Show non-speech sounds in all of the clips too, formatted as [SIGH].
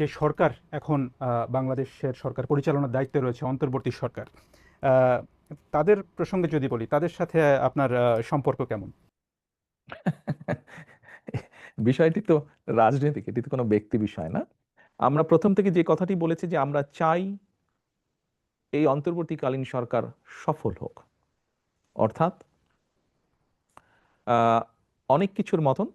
যে সরকার এখন বাংলাদেশের সরকার পরিচালনার দায়িত্বে রয়েছে, অন্তর্বর্তী সরকার তাদের প্রসঙ্গে যদি বলি, তাদের সাথে আপনার সম্পর্ক কেমন? [LAUGHS] বিষয়টি তো রাজনৈতিক, এটি তো কোনো ব্যক্তি বিষয় না। আমরা প্রথম থেকে যে কথাটি বলেছি যে আমরা চাই এই অন্তর্বর্তীকালীন সরকার সফল হোক। অর্থাৎ অনেক কিছুর মতন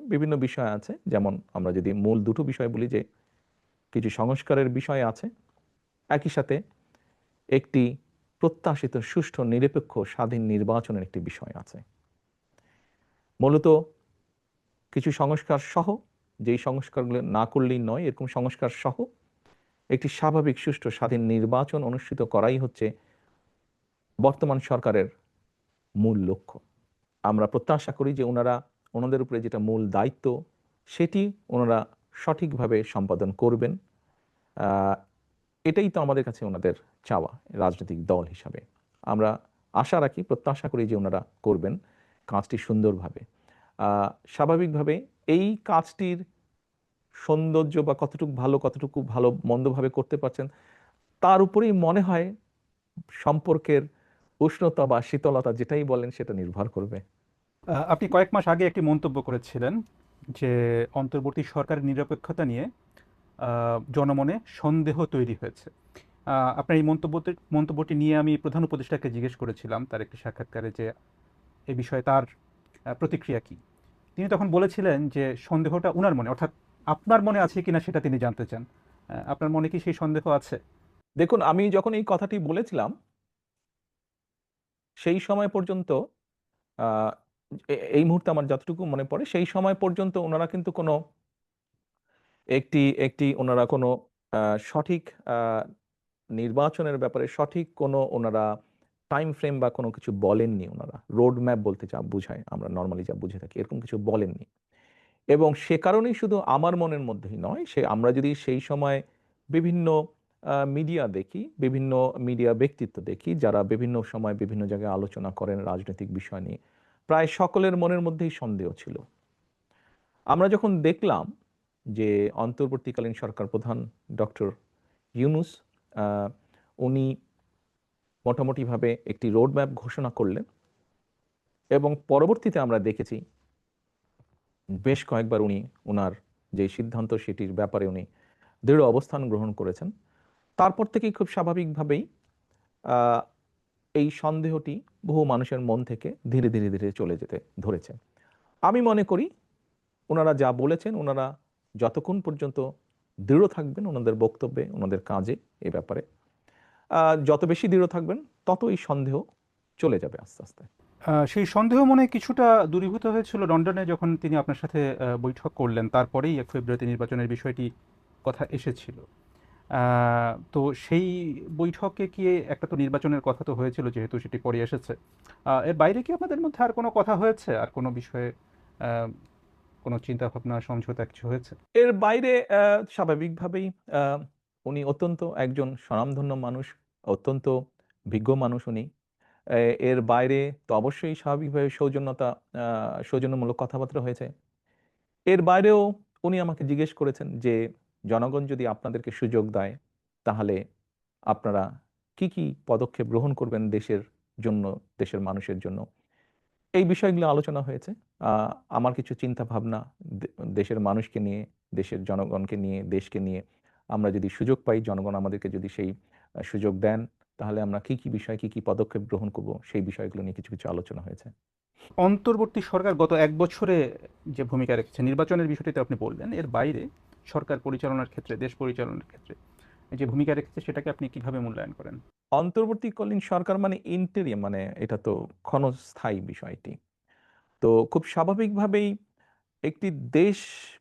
বিভিন্ন বিষয় আছে। যেমন আমরা যদি মূল দুটো বিষয় বলি যে কিছু সংস্কারের বিষয় আছে, একই সাথে একটি প্রত্যাশিত, সুষ্ঠু, নিরপেক্ষ, স্বাধীন নির্বাচনের একটি বিষয় আছে। মূলত কিছু সংস্কার সহ, যেই সংস্কারগুলো না করলেই নয়, এরকম সংস্কার সহ একটি স্বাভাবিক, সুষ্ঠু, স্বাধীন নির্বাচন অনুষ্ঠিত করাই হচ্ছে বর্তমান সরকারের মূল লক্ষ্য। আমরা প্রত্যাশা করি যে ওনারা ওনাদের উপরে যেটা মূল দায়িত্ব, সেটি ওনারা সঠিকভাবে সম্পাদন করবেন। এটাই তো আমাদের কাছে ওনাদের চাওয়া, রাজনৈতিক দল হিসাবে। আমরা আশা রাখি, প্রত্যাশা করি যে ওনারা করবেন কাজটি সুন্দরভাবে। স্বাভাবিকভাবে এই কাজটির সৌন্দর্য বা কতটুকু ভালো কতটুকু ভালো, মন্দভাবে করতে পারছেন, তার উপরেই মনে হয় সম্পর্কের উষ্ণতা বা শীতলতা যেটাই বলেন, সেটা নির্ভর করবে। আপনি কয়েক মাস আগে একটি মন্তব্য করেছিলেন যে অন্তর্বর্তী সরকারের নিরপেক্ষতা নিয়ে জনমনে সন্দেহ তৈরি হয়েছে। আপনার এই মন্তব্যটি মন্তব্যটি নিয়ে আমি প্রধান উপদেষ্টাকে জিজ্ঞেস করেছিলাম, তার একটি সাক্ষাৎকারে যে এ বিষয়ে তার প্রতিক্রিয়া কি। তিনি তখন বলেছিলেন যে সন্দেহটা উনার মনে, অর্থাৎ আপনার মনে আছে কিনা সেটা তিনি জানতে চান। আপনার মনে কি সেই সন্দেহ আছে? দেখুন, আমি যখন এই কথাটি বলেছিলাম, সেই সময় পর্যন্ত এই মুহূর্তে আমার যতটুকু মনে পড়ে, সেই সময় পর্যন্ত ওনারা কিন্তু কোনো একটি একটি ওনারা কোনো সঠিক নির্বাচনের ব্যাপারে সঠিক কোনো ওনারা টাইম ফ্রেম বা কোনো কিছু বলেননি ওনারা। রোড ম্যাপ বলতে যা বুঝায়, আমরা নর্মালি যা বুঝে থাকি, এরকম কিছু বলেননি। এবং সে কারণেই শুধু আমার মনের মধ্যেই নয়, সে, আমরা যদি সেই সময় বিভিন্ন মিডিয়া দেখি, বিভিন্ন মিডিয়া ব্যক্তিত্ব দেখি, যারা বিভিন্ন সময় বিভিন্ন জায়গায় আলোচনা করেন রাজনৈতিক বিষয় নিয়ে প্রায় সকলের মনের মধ্যেই সন্দেহ ছিল। আমরা যখন দেখলাম যে অন্তর্বর্তীকালীন সরকার প্রধান ডক্টর ইউনুস উনি মোটামুটিভাবে একটি রোডম্যাপ ঘোষণা করলেন এবং পরবর্তীতে আমরা দেখেছি বেশ কয়েকবার উনি ওনার যে সিদ্ধান্ত সেটির ব্যাপারে উনি দৃঢ় অবস্থান গ্রহণ করেছেন। তারপর থেকেই খুব স্বাভাবিকভাবেই এই সন্দেহটি বহু মানুষের মন থেকে ধীরে ধীরে ধীরে চলে যেতে ধরেছে। আমি মনে করি ওনারা যা বলেছেন, ওনারা যতক্ষণ পর্যন্ত দৃঢ় থাকবেন ওনাদের বক্তব্যে, ওনাদের কাজে এ ব্যাপারে যত বেশি দৃঢ় থাকবেন তত এই সন্দেহ চলে যাবে আস্তে আস্তে। সেই সন্দেহ মনে কিছুটা দূরীভূত হয়েছিল লন্ডনে যখন তিনি আপনার সাথে বৈঠক করলেন। তারপরেই এক ফেব্রুয়ারিতে নির্বাচনের বিষয়টি কথা এসেছিল। তো সেই বৈঠকে কি একটা তো নির্বাচনের কথা তো হয়েছিল যেহেতু সেটি পরে এসেছে। এর বাইরে কি আপনাদের মধ্যে আর কোনো কথা হয়েছে? আর কোনো বিষয়ে কোনো চিন্তা ভাবনা সমঝোতা কিছু হয়েছে? এর বাইরে স্বাভাবিকভাবেই উনি অত্যন্ত একজন স্বনামধন্য মানুষ, অত্যন্ত বিজ্ঞ মানুষ উনি। এর বাইরে তো অবশ্যই স্বাভাবিকভাবে সৌজন্যতা সৌজন্যমূলক কথাবার্তা হয়েছে। এর বাইরেও উনি আমাকে জিজ্ঞেস করেছেন যে জনগণ যদি আপনাদেরকে সুযোগ দেয়, তাহলে আপনারা কি কি পদক্ষেপ গ্রহণ করবেন দেশের জন্য, দেশের মানুষের জন্য? এই বিষয়গুলো আলোচনা হয়েছে। আমার কিছু চিন্তা ভাবনা দেশের মানুষকে নিয়ে, দেশের জনগণকে নিয়ে, দেশকে নিয়ে আমরা যদি সুযোগ পাই, জনগণ আমাদেরকে যদি সেই সুযোগ দেন, তাহলে আমরা কি কি বিষয়, কি কি পদক্ষেপ গ্রহণ করব, সেই বিষয়গুলো নিয়ে কিছু কিছু আলোচনা হয়েছে। অন্তর্বর্তী সরকার গত এক বছরে যে ভূমিকা রেখেছে, নির্বাচনের বিষয়টিতে আপনি বললেন, এর বাইরে সরকার পরিচালনার ক্ষেত্রে, দেশ পরিচালনার ক্ষেত্রে যে ভূমিকা রেখেছে সেটাকে আপনি কীভাবে মূল্যায়ন করেন? অন্তর্বর্তীকালীন সরকার মানে ইন্টেরিয়াম মানে এটা তো ক্ষণস্থায়ী বিষয়টি। তো খুব স্বাভাবিকভাবেই একটি দেশ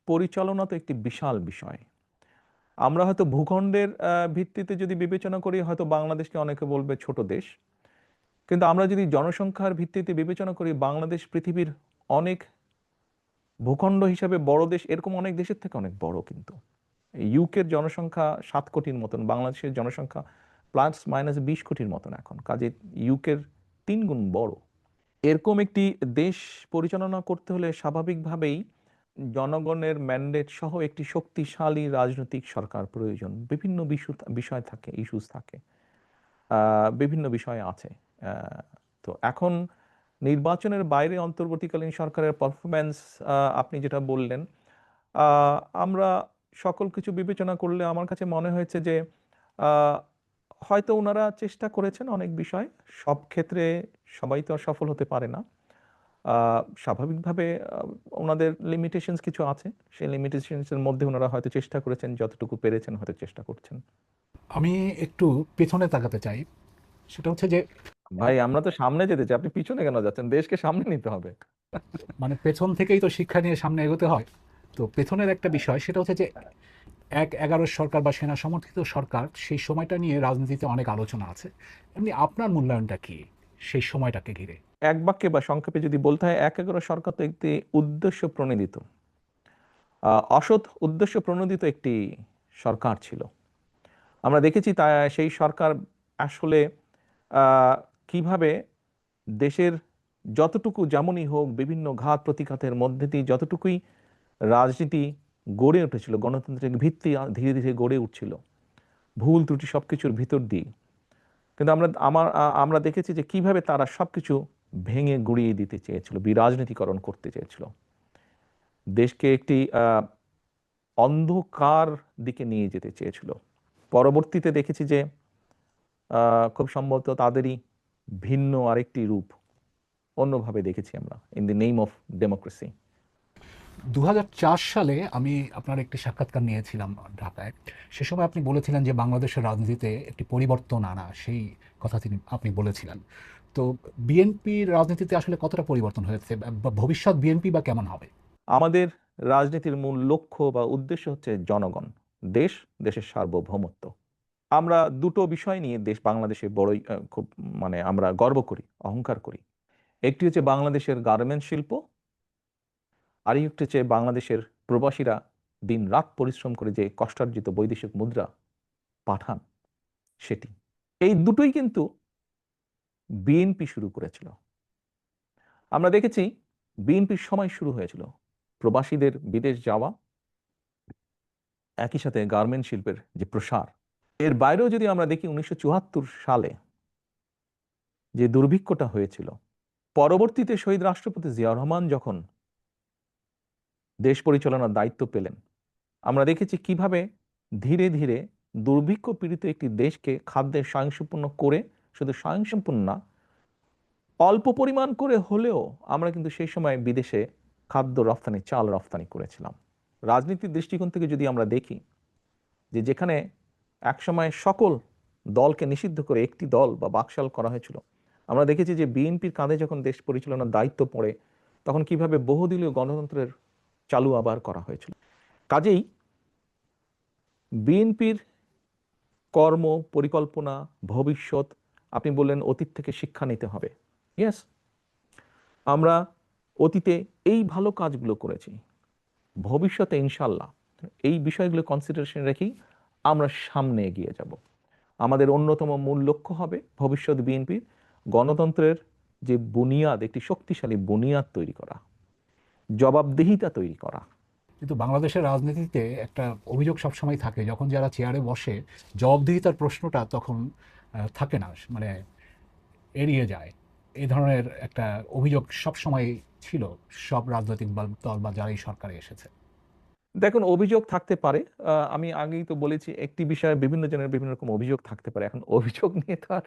পরিচালনা তো একটি বিশাল বিষয়। আমরা হয়তো ভূখণ্ডের ভিত্তিতে যদি বিবেচনা করি, হয়তো বাংলাদেশকে অনেকে বলবে ছোট দেশ। কিন্তু আমরা যদি জনসংখ্যার ভিত্তিতে বিবেচনা করি, বাংলাদেশ পৃথিবীর অনেক ভূখণ্ড হিসাবে বড় দেশ, এরকম অনেক দেশের থেকে অনেক বড় কিন্তু। ইউকের জনসংখ্যা সাত কোটির মতন, বাংলাদেশের জনসংখ্যা প্লাস মাইনাস বিশ কোটির মতন এখন। কাজে ইউকের তিন গুণ বড়। এরকম একটি দেশ পরিচালনা করতে হলে স্বাভাবিকভাবেই জনগণের ম্যান্ডেট সহ একটি শক্তিশালী রাজনৈতিক সরকার প্রয়োজন। বিভিন্ন বিষয় বিষয় থাকে ইস্যুস থাকে। বিভিন্ন বিষয় আছে। তো এখন নির্বাচনের বাইরে অন্তর্বর্তীকালীন সরকারের পারফরমেন্স আপনি যেটা বললেন আমরা সকল কিছু বিবেচনা করলে আমার কাছে মনে হয়েছে যে হয়তো ওনারা চেষ্টা করেছেন অনেক বিষয়। সব ক্ষেত্রে সবাই তো আর সফল হতে পারে না। স্বাভাবিকভাবে ওনাদের লিমিটেশনস কিছু আছে। সেই লিমিটেশনসের মধ্যে ওনারা হয়তো চেষ্টা করেছেন, যতটুকু পেরেছেন হয়তো চেষ্টা করছেন। আমি একটু পেছনে তাকাতে চাই। সেটা হচ্ছে যে ভাই আমরা তো সামনে যেতে চাই। আপনি পিছনে কেন যাচ্ছেন? দেশকে সামনে নিতে হবে। মানে পেছন থেকেই তো শিক্ষা নিয়ে সামনে এগোতে হয়। তো পেছনের একটা বিষয় সেটা হচ্ছে যে এক এগারো সরকার বা সেনা সমর্থিত সরকার সেই সময়টা নিয়ে রাজনীতিতে অনেক আলোচনা আছে। এমনি আপনার মূল্যায়নটা কি সেই সময়টাকে ঘিরে? এক বাক্যে বা সংক্ষেপে যদি বলতে হয় এক এগারো সরকার তো একটি উদ্দেশ্য প্রণোদিত। অসৎ উদ্দেশ্য প্রণোদিত একটি সরকার ছিল। আমরা দেখেছি তা সেই সরকার আসলে কীভাবে দেশের যতটুকু যেমনই হোক বিভিন্ন ঘাত প্রতিঘাতের মধ্যে দিয়ে যতটুকুই রাজনীতি গড়ে উঠেছিল, গণতান্ত্রিক ভিত্তি ধীরে ধীরে গড়ে উঠছিল, ভুল ত্রুটি সব কিছুর ভিতর দিয়ে। কিন্তু আমরা, আমার আমরা দেখেছি যে কীভাবে তারা সব কিছু ভেঙে গুড়িয়ে দিতে চেয়েছিল বিরাজনীতিকরণ করতে চেয়েছিল। দেশকে একটি অন্ধকার দিকে নিয়ে যেতে চেয়েছিল। পরবর্তীতে দেখেছি যে খুব সম্ভবত তাদেরই ভিন্ন আরেকটি রূপ অন্যভাবে দেখেছি আমরা in the name of democracy দুহাজার চার সালে আমি আপনার একটি সাক্ষাৎকার নিয়েছিলাম ঢাকায়। সে সময় আপনি বলেছিলেন যে বাংলাদেশের রাজনীতিতে একটি পরিবর্তন আনা সেই কথা তিনি আপনি বলেছিলেন। তো বিএনপির রাজনীতিতে আসলে কতটা পরিবর্তন হয়েছে? ভবিষ্যৎ বিএনপি বা কেমন হবে? আমাদের রাজনীতির মূল লক্ষ্য বা উদ্দেশ্য হচ্ছে জনগণ দেশ দেশের সার্বভৌমত্ব। আমরা দুটো বিষয় নিয়ে দেশ বাংলাদেশে বড়ই খুব মানে আমরা গর্ব করি, অহংকার করি। একটি হচ্ছে বাংলাদেশের গার্মেন্টস শিল্প আর একটি হচ্ছে বাংলাদেশের প্রবাসীরা দিন রাত পরিশ্রম করে যে কষ্টার্জিত বৈদেশিক মুদ্রা পাঠান, সেটি। এই দুটোই কিন্তু বিএনপি শুরু করেছিল। আমরা দেখেছি বিএনপির সময় শুরু হয়েছিল। প্রবাসীদের বিদেশ যাওয়া, একই সাথে গার্মেন্ট শিল্পের যে প্রসার এর বাইরেও যদি আমরা দেখি উনিশশো সালে যে দুর্ভিক্ষটা হয়েছিল, পরবর্তীতে শহীদ রাষ্ট্রপতি জিয়াউর রহমান যখন দেশ পরিচালনার দায়িত্ব পেলেন, আমরা দেখেছি কীভাবে ধীরে ধীরে দুর্ভিক্ষ পীড়িত একটি দেশকে খাদ্যে স্বয়ংসম্পূর্ণ করে, শুধু স্বয়ংসম্পূর্ণ না, অল্প পরিমাণ করে হলেও আমরা কিন্তু সেই সময় বিদেশে খাদ্য রপ্তানি চাল রপ্তানি করেছিলাম। রাজনীতির দৃষ্টিকোণ থেকে যদি আমরা দেখি যে যেখানে একসময় সকল দলকে নিষিদ্ধ করে একটি দল বা বাকশাল করা হয়েছিল। আমরা দেখেছি যে বিএনপির কাঁধে যখন দেশ পরিচালনার দায়িত্ব পড়ে, তখন কীভাবে বহুদলীয় গণতন্ত্রের চালু আবার করা হয়েছিল। কাজেই বিএনপির কর্ম, পরিকল্পনা, ভবিষ্যৎ, আপনি বললেন অতীত থেকে শিক্ষা নিতে হবে। ইয়েস আমরা অতীতে এই ভালো কাজগুলো করেছি। ভবিষ্যতে ইনশাল্লাহ এই বিষয়গুলো কনসিডারেশন রেখেই আমরা সামনে এগিয়ে যাব। আমাদের অন্যতম মূল লক্ষ্য হবে ভবিষ্যৎ বিএনপির গণতন্ত্রের যে বুনিয়াদ, একটি শক্তিশালী বুনিয়াদ তৈরি করা, জবাবদিহিতা তৈরি করা। কিন্তু বাংলাদেশের রাজনীতিতে একটা অভিযোগ সবসময় থাকে, যখন যারা চেয়ারে বসে জবাবদিহিতার প্রশ্নটা তখন থাকে না মানে এড়িয়ে যায়। এই ধরনের একটা অভিযোগ সবসময় ছিল সব রাজনৈতিক দল- বা যারাই সরকারে এসেছে। দেখুন, অভিযোগ থাকতে পারে। আমি আগেই তো বলেছি, একটি বিষয়ে বিভিন্ন জনের বিভিন্ন রকম অভিযোগ থাকতে পারে। এখন অভিযোগ নিয়ে তো আর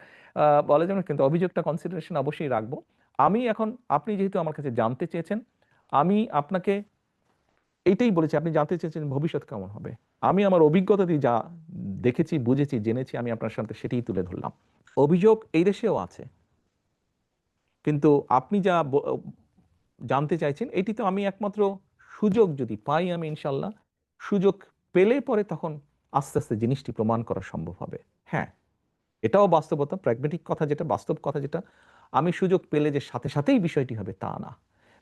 বলা যাবে না, কিন্তু অভিযোগটা কনসিডারেশন অবশ্যই রাখব। আমি এখন, আপনি যেহেতু আমার কাছে জানতে চেয়েছেন, আমি আপনাকে এইটাই বলেছি, আপনি জানতে চেয়েছেন ভবিষ্যৎ কেমন হবে। আমি আমার অভিজ্ঞতা দিয়ে যা দেখেছি, বুঝেছি, জেনেছি, আমি আপনার সাথে সেটাই তুলে ধরলাম। অভিযোগ এই দেশেও আছে। কিন্তু আপনি যা জানতে চাইছেন, এটি তো আমি একমাত্র সুযোগ যদি পাই আমি ইনশাল্লাহ, সুযোগ পেলে পরে তখন আস্তে আস্তে জিনিসটি প্রমাণ করা সম্ভব হবে। হ্যাঁ এটাও বাস্তবতা প্র্যাগমেটিক কথা যেটা, বাস্তব কথা যেটা, আমি সুযোগ পেলে যে সাথে সাথেই বিষয়টি হবে তা না।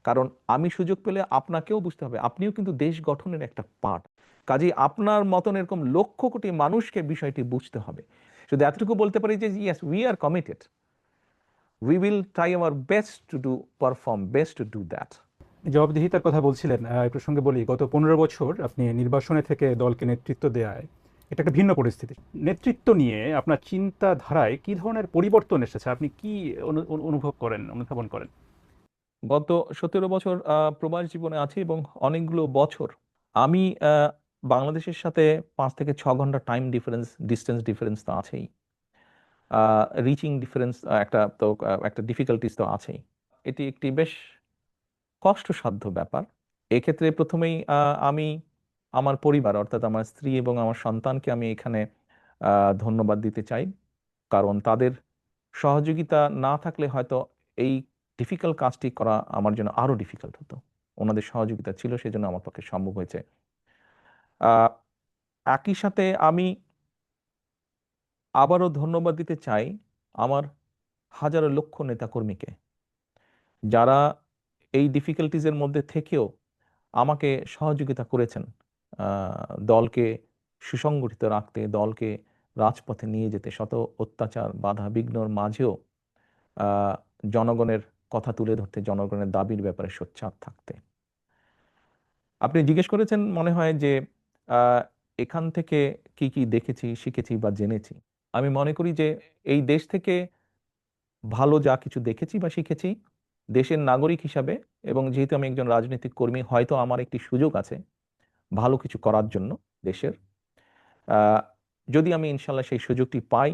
কারণ আমি সুযোগ পেলে আপনাকেও বুঝতে হবে, আপনিও কিন্তু দেশ গঠনের একটা পার্ট কাজেই আপনার মতন এরকম লক্ষ কোটি মানুষকে বিষয়টি বুঝতে হবে। শুধু এতটুকু বলতে পারি যে yes we are committed we will try our best to do perform best to do that. জবাবদিহিতার কথা বলছিলেন এই প্রসঙ্গে বলি, গত পনেরো বছর আপনি নির্বাসনে থেকে দলকে নেতৃত্ব দেওয়ায় এটা একটা ভিন্ন পরিস্থিতি। নেতৃত্ব নিয়ে আপনার চিন্তাধারায় কি ধরনের পরিবর্তন এসেছে? আপনি কি অনু- অনু- অনুভব করেন, অনুধাবন করেন? গত সতেরো বছর প্রবাস জীবনে আছি এবং অনেকগুলো বছর আমি বাংলাদেশের সাথে পাঁচ থেকে ছ ঘণ্টা টাইম ডিফারেন্স ডিস্টেন্স ডিফারেন্স তো আছেই। রিচিং ডিফারেন্স একটা তো একটা ডিফিকাল্টিস তো আছেই। এটি একটি বেশ কষ্টসাধ্য ব্যাপার। এক্ষেত্রে প্রথমেই আমি আমার পরিবার, অর্থাৎ আমার স্ত্রী এবং আমার সন্তানকে আমি এখানে ধন্যবাদ দিতে চাই। কারণ তাদের সহযোগিতা না থাকলে হয়তো এই ডিফিকাল্ট কাজটি করা আমার জন্য আরও ডিফিকাল্ট হতো। ওনাদের সহযোগিতা ছিল, সেজন্য আমার পক্ষে সম্ভব হয়েছে। একই সাথে আমি আবারও ধন্যবাদ দিতে চাই আমার হাজারো লক্ষ নেতাকর্মীকে। যারা এই ডিফিকাল্টিজের মধ্যে থেকেও আমাকে সহযোগিতা করেছেন। দলকে সুসংগঠিত রাখতে, দলকে রাজপথে নিয়ে যেতে। শত অত্যাচার, বাধা বিঘ্নর মাঝেও জনগণের কথা তুলে ধরতে, জনগণের দাবির ব্যাপারে সোচ্চার থাকতে। আপনি জিজ্ঞেস করেছেন মনে হয় যে এখান থেকে কি কি দেখেছি, শিখেছি বা জেনেছি? আমি মনে করি যে, এই দেশ থেকে ভালো যা কিছু দেখেছি বা শিখেছি দেশের নাগরিক হিসাবে এবং যেহেতু আমি একজন রাজনৈতিক কর্মী, হয়তো আমার একটি সুযোগ আছে ভালো কিছু করার জন্য দেশের। যদি আমি ইনশাল্লাহ সেই সুযোগটি পাই,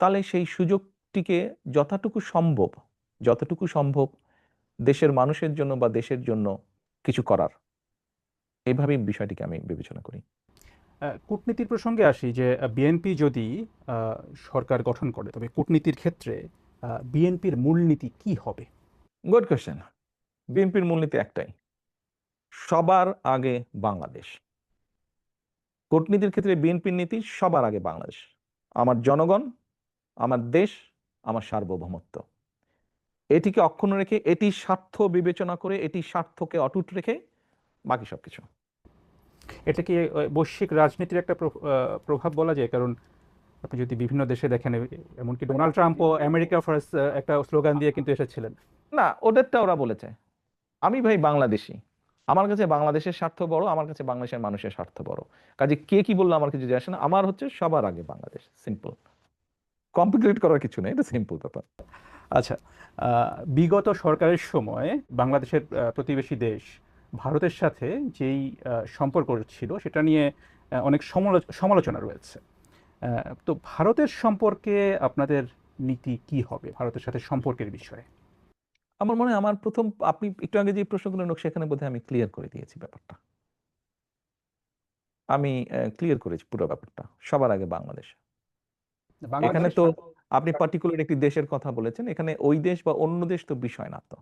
তাহলে সেই সুযোগটিকে যতটুকু সম্ভব যতটুকু সম্ভব দেশের মানুষের জন্য বা দেশের জন্য কিছু করার। এইভাবেই বিষয়টিকে আমি বিবেচনা করি। কূটনীতির প্রসঙ্গে আসি যে বিএনপি যদি সরকার গঠন করে, তবে কূটনীতির ক্ষেত্রে বিএনপির মূলনীতি কি হবে? গুড কোয়েশ্চেন বিএনপির মূলনীতি একটাই। সবার আগে বাংলাদেশ। কূটনীতির ক্ষেত্রে বিএনপির নীতি সবার আগে বাংলাদেশ। আমার জনগণ আমার দেশ আমার সার্বভৌমত্ব। এটিকে অক্ষুণ্ণ রেখে এটি স্বার্থ বিবেচনা করে এটি স্বার্থকে অটুট রেখে বাকি সবকিছু। এটা কি বৈশ্বিক রাজনীতির একটা প্রভাব বলা যায় কারণ আপনি যদি বিভিন্ন দেশে দেখেন এমনকি ডোনাল্ড ট্রাম্পও আমেরিকা ফার্স্ট একটা স্লোগান দিয়ে কিন্তু এসেছিলেন। না ওদেরটা ওরা বলেছে। আমি ভাই বাংলাদেশি। আমার কাছে বাংলাদেশের স্বার্থ বড় আমার কাছে বাংলাদেশের মানুষের স্বার্থ বড়। কাজে কে কি বলল আমার কিছু যায় আসে না। আমার হচ্ছে সবার আগে বাংলাদেশ। সিম্পল কমপ্লিকেট করার কিছু নেই এটা সিম্পল ব্যাপার। আচ্ছা বিগত সরকারের সময় বাংলাদেশের প্রতিবেশী দেশ ভারতের সাথে যেই সম্পর্ক ছিল সেটা নিয়ে অনেক সমালো- সমালোচনা রয়েছে। তো ভারতের সম্পর্কে আপনাদের নীতি কি হবে? ভারতের সাথে সম্পর্কের বিষয়ে। আমার মনে হয় আমার প্রথম আপনি একটু আগে যে প্রশ্নগুলো নোক সেখানে বোধহয় আমি ক্লিয়ার করে দিয়েছি ব্যাপারটা। আমি ক্লিয়ার করেছি পুরো ব্যাপারটা সবার আগে বাংলাদেশ। এখানে তো আপনি পার্টিকুলার একটি দেশের কথা বলেছেন এখানে ওই দেশ বা অন্য দেশ তো বিষয় না তো।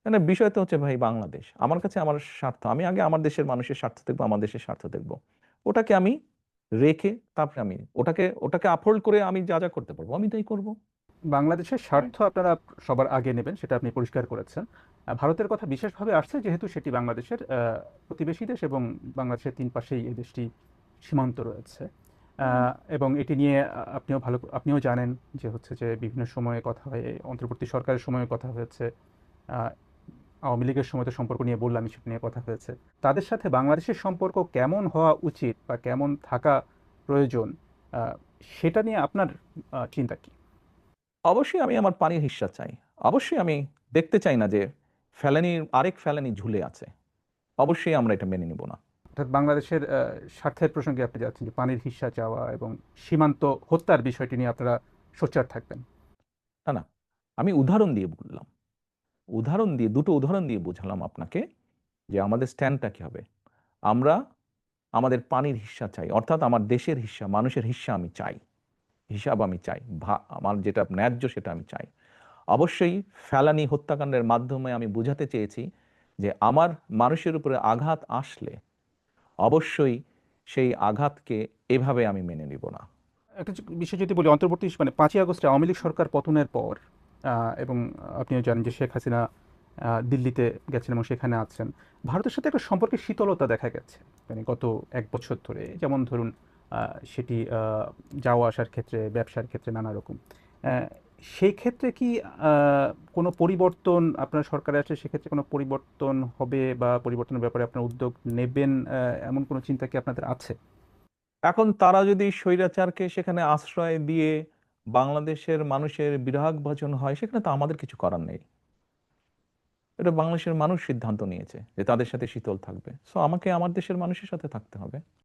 এখানে বিষয় তো হচ্ছে ভাই বাংলাদেশ। আমার কাছে আমার স্বার্থ আমি আগে আমার দেশের মানুষের স্বার্থ দেখব আমার দেশের স্বার্থ দেখব। ওটাকে আমি রেখে তারপরে আমি ওটাকে ওটাকে আপহোল্ড করে আমি যা যা করতে পারব আমি তাই করব। বাংলাদেশের স্বার্থ আপনারা সবার আগে নেবেন সেটা আপনি পরিষ্কার করেছেন। ভারতের কথা বিশেষভাবে আসছে যেহেতু সেটি বাংলাদেশের প্রতিবেশী দেশ এবং বাংলাদেশের তিন পাশেই এই দেশটি সীমান্ত রয়েছে। এবং এটি নিয়ে আপনিও ভালো আপনিও জানেন যে হচ্ছে যে বিভিন্ন সময়ে কথা হয় অন্তর্বর্তী সরকারের সময়ে কথা হয়েছে। আওয়ামী লীগের সময় তো সম্পর্ক নিয়ে বললাম সেটা নিয়ে কথা হয়েছে। তাদের সাথে বাংলাদেশের সম্পর্ক কেমন হওয়া উচিত বা কেমন থাকা প্রয়োজন সেটা নিয়ে আপনার চিন্তা কি? অবশ্যই আমি আমার পানির হিস্সা চাই। অবশ্যই আমি দেখতে চাই না যে ফেলানির আরেক ফেলানি ঝুলে আছে। অবশ্যই আমরা এটা মেনে নিব না। অর্থাৎ বাংলাদেশের স্বার্থের প্রসঙ্গে আপনি যাচ্ছেন যে পানির হিস্সা চাওয়া এবং সীমান্ত হত্যার বিষয়টি নিয়ে আপনারা সোচ্চার থাকবেন। না না আমি উদাহরণ দিয়ে বললাম। উদাহরণ দিয়ে, দুটো উদাহরণ দিয়ে বুঝালাম আপনাকে যে আমাদের স্ট্যান্ডটা কি হবে। আমরা আমাদের পানির হিস্সা চাই, অর্থাৎ আমার দেশের হিস্সা মানুষের হিস্সা আমি চাই, হিসাব আমি চাই আমার যেটা ন্যায্য সেটা আমি চাই। অবশ্যই ফেলানি হত্যাকাণ্ডের মাধ্যমে আমি বোঝাতে চেয়েছি যে আমার মানুষের উপরে আঘাত আসলে অবশ্যই সেই আঘাতকে এভাবে আমি মেনে নিব না। একটা বিষয় যদি বলি, অন্তর্বর্তী মানে পাঁচই আগস্টে আওয়ামী লীগ সরকার পতনের পর এবং আপনিও জানেন যে শেখ হাসিনা দিল্লিতে গেছেন এবং সেখানে আছেন। ভারতের সাথে একটা সম্পর্কে শীতলতা দেখা গেছে। মানে গত এক বছর ধরে যেমন ধরুন সেটি যাওয়া আসার ক্ষেত্রে, ব্যবসার ক্ষেত্রে নানা রকম। সেই ক্ষেত্রে কি কোনো পরিবর্তন আপনার সরকারে আছে? সেক্ষেত্রে কোনো পরিবর্তন হবে বা পরিবর্তনের ব্যাপারে আপনার উদ্যোগ নেবেন এমন কোনো চিন্তা কি আপনাদের আছে? এখন তারা যদি স্বৈরাচারকে সেখানে আশ্রয় দিয়ে বাংলাদেশের মানুষের বিরাগ ভাজন হয়, সেখানে তো আমাদের কিছু করার নেই। এটা বাংলাদেশের মানুষ সিদ্ধান্ত নিয়েছে যে তাদের সাথে শীতল থাকবে। সো আমাকে আমার দেশের মানুষের সাথে থাকতে হবে।